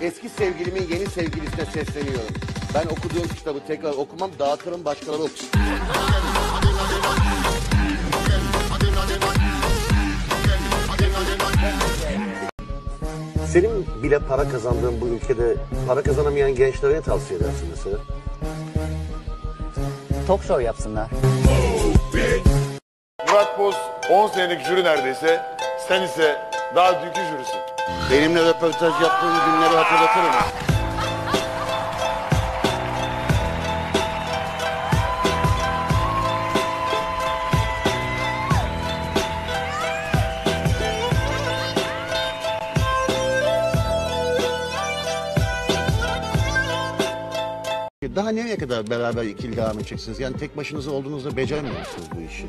Eski sevgilimin yeni sevgilisine sesleniyorum. Ben okuduğum kitabı tekrar okumam, dağıtırım başkaları okusun. Senin bile para kazandığın bu ülkede para kazanamayan gençlere ne tavsiye edersin mesela? Talk show yapsınlar. Murat Boz 10 senelik jüri neredeyse. Sen ise daha dünkü jürisin. Benimle röportaj yaptığın günleri hatırlatırım. Daha nereye kadar beraber ikili devam edeceksiniz? Yani tek başınıza olduğunuzda beceremiyor musunuz bu işi?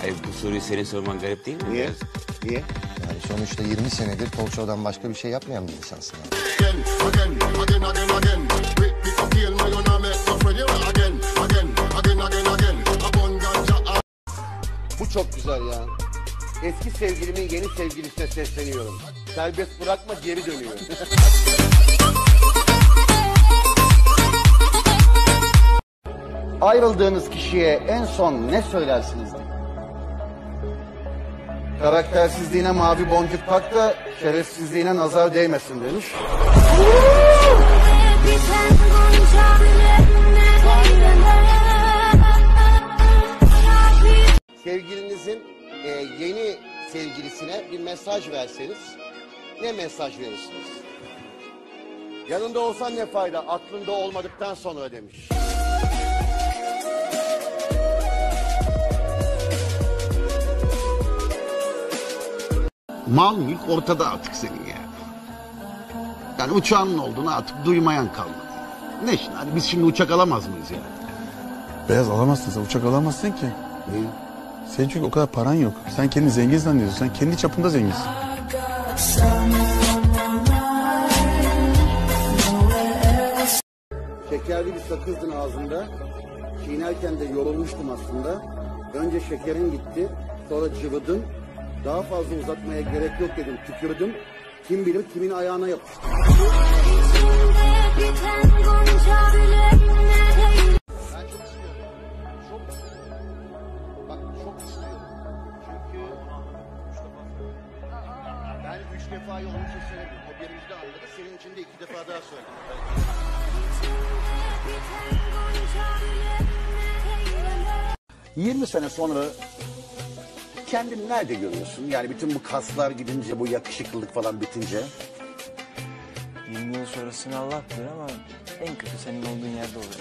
Hayır bu soruyu senin sorman garip değil mi? Niye? Biraz? Niye? Yani sonuçta 20 senedir talk show'dan başka bir şey yapmayan bir insansın. Bu çok güzel ya. Eski sevgilimin yeni sevgilisine sesleniyorum. Serbest bırakma geri dönüyor. Ayrıldığınız kişiye en son ne söylersiniz? Karaktersizliğine mavi boncuk tak da şerefsizliğine nazar değmesin demiş. Sevgilinizin e, yeni sevgilisine bir mesaj verseniz ne mesaj verirsiniz? Yanında olsan ne fayda aklında olmadıktan sonra demiş. Mal mülk ortada artık senin yani. Yani uçağın olduğunu artık duymayan kalmadı. Ne şimdi hani biz şimdi uçak alamaz mıyız yani? Beyaz alamazsın sen uçak alamazsın ki. Senin çünkü o kadar paran yok. Sen kendini zengin zannediyorsun. Sen kendi çapında zenginsin. Şekerli bir sakızdın ağzımda. Çiğnerken de yorulmuştum aslında. Önce şekerin gitti, sonra cıvıdın. Daha fazla uzatmaya gerek yok dedim, tükürdüm. Kim bilir kimin ayağına yapıştı. Ben çok istiyorum. Çok istiyorum. Bak çok istiyorum. Çünkü ben üç defa onun için söyledim. O birinci de anladı. Senin için de iki defa daha söyledim. biten gonca bilenine 20 sene sonra kendini nerede görüyorsun? Yani bütün bu kaslar gidince, bu yakışıklılık falan bitince. 20 yıl sonrasını Allah bilir ama en kötü senin olduğun yerde olur.